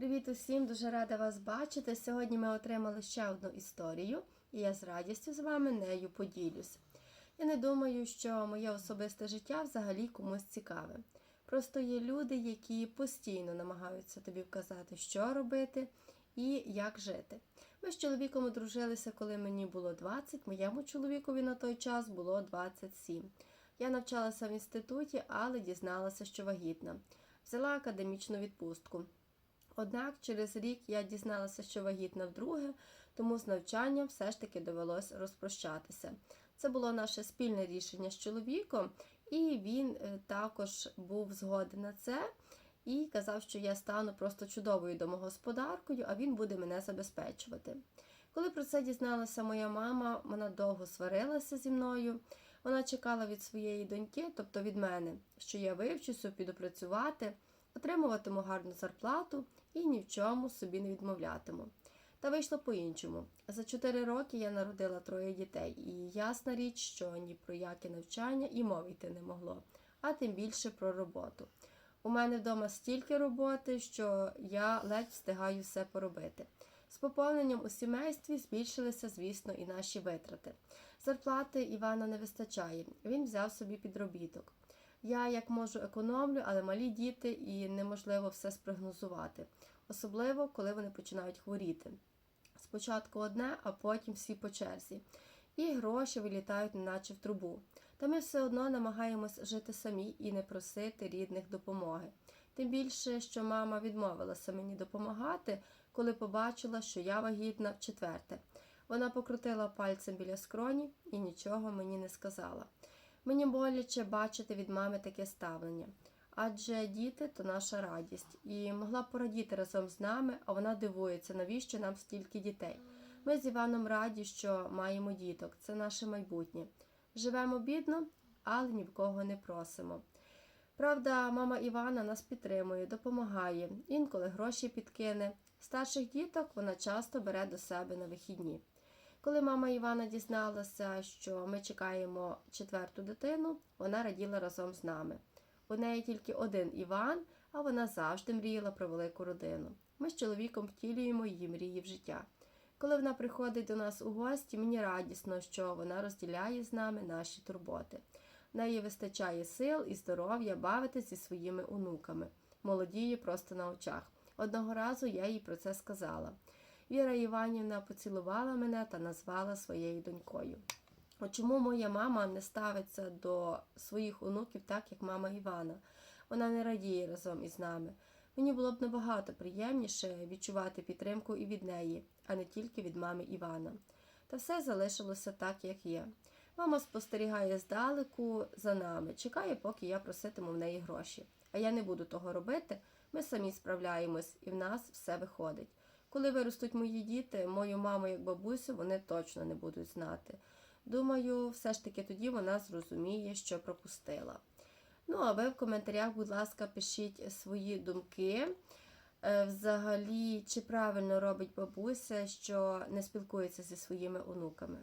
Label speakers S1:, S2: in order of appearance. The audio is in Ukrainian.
S1: Привіт усім! Дуже рада вас бачити. Сьогодні ми отримали ще одну історію, і я з радістю з вами нею поділюсь. Я не думаю, що моє особисте життя взагалі комусь цікаве. Просто є люди, які постійно намагаються тобі вказати, що робити і як жити. Ми з чоловіком одружилися, коли мені було 20, моєму чоловікові на той час було 27. Я навчалася в інституті, але дізналася, що вагітна. Взяла академічну відпустку. Однак через рік я дізналася, що вагітна вдруге, тому з навчанням все ж таки довелось розпрощатися. Це було наше спільне рішення з чоловіком, і він е, також був згоден на це і казав, що я стану просто чудовою домогосподаркою, а він буде мене забезпечувати. Коли про це дізналася моя мама, вона довго сварилася зі мною. Вона чекала від своєї доньки, тобто від мене, що я вивчуся, піду працювати, отримуватиму гарну зарплату і ні в чому собі не відмовлятиму. Та вийшло по-іншому. За 4 роки я народила троє дітей, і ясна річ, що ні про яке навчання і мови йти не могло, а тим більше про роботу. У мене вдома стільки роботи, що я ледь встигаю все поробити. З поповненням у сімействі збільшилися, звісно, і наші витрати. Зарплати Івана не вистачає, він взяв собі підробіток. Я як можу економлю, але малі діти і неможливо все спрогнозувати, особливо коли вони починають хворіти. Спочатку одне, а потім всі по черзі. І гроші вилітають, неначе в трубу. Та ми все одно намагаємось жити самі і не просити рідних допомоги. Тим більше, що мама відмовилася мені допомагати, коли побачила, що я вагітна четверте. Вона покрутила пальцем біля скроні і нічого мені не сказала. Мені боляче бачити від мами таке ставлення. Адже діти то наша радість, і могла порадіти разом з нами, а вона дивується, навіщо нам стільки дітей. Ми з Іваном раді, що маємо діток, це наше майбутнє. Живемо бідно, але ні в кого не просимо. Правда, мама Івана нас підтримує, допомагає, інколи гроші підкине. Старших діток вона часто бере до себе на вихідні. Коли мама Івана дізналася, що ми чекаємо четверту дитину, вона раділа разом з нами. У неї тільки один Іван, а вона завжди мріяла про велику родину. Ми з чоловіком втілюємо її мрії в життя. Коли вона приходить до нас у гості, мені радісно, що вона розділяє з нами наші турботи. В неї вистачає сил і здоров'я бавитися зі своїми онуками. Молодіє просто на очах. Одного разу я їй про це сказала. Віра Іванівна поцілувала мене та назвала своєю донькою. От чому моя мама не ставиться до своїх онуків так, як мама Івана? Вона не радіє разом із нами. Мені було б набагато приємніше відчувати підтримку і від неї, а не тільки від мами Івана. Та все залишилося так, як є. Мама спостерігає здалеку за нами, чекає, поки я проситиму в неї гроші. А я не буду того робити, ми самі справляємось, і в нас все виходить. Коли виростуть мої діти, мою маму як бабусю, вони точно не будуть знати. Думаю, все ж таки тоді вона зрозуміє, що пропустила. Ну, а ви в коментарях, будь ласка, пишіть свої думки. Е, Взагалі, чи правильно робить бабуся, що не спілкується зі своїми онуками.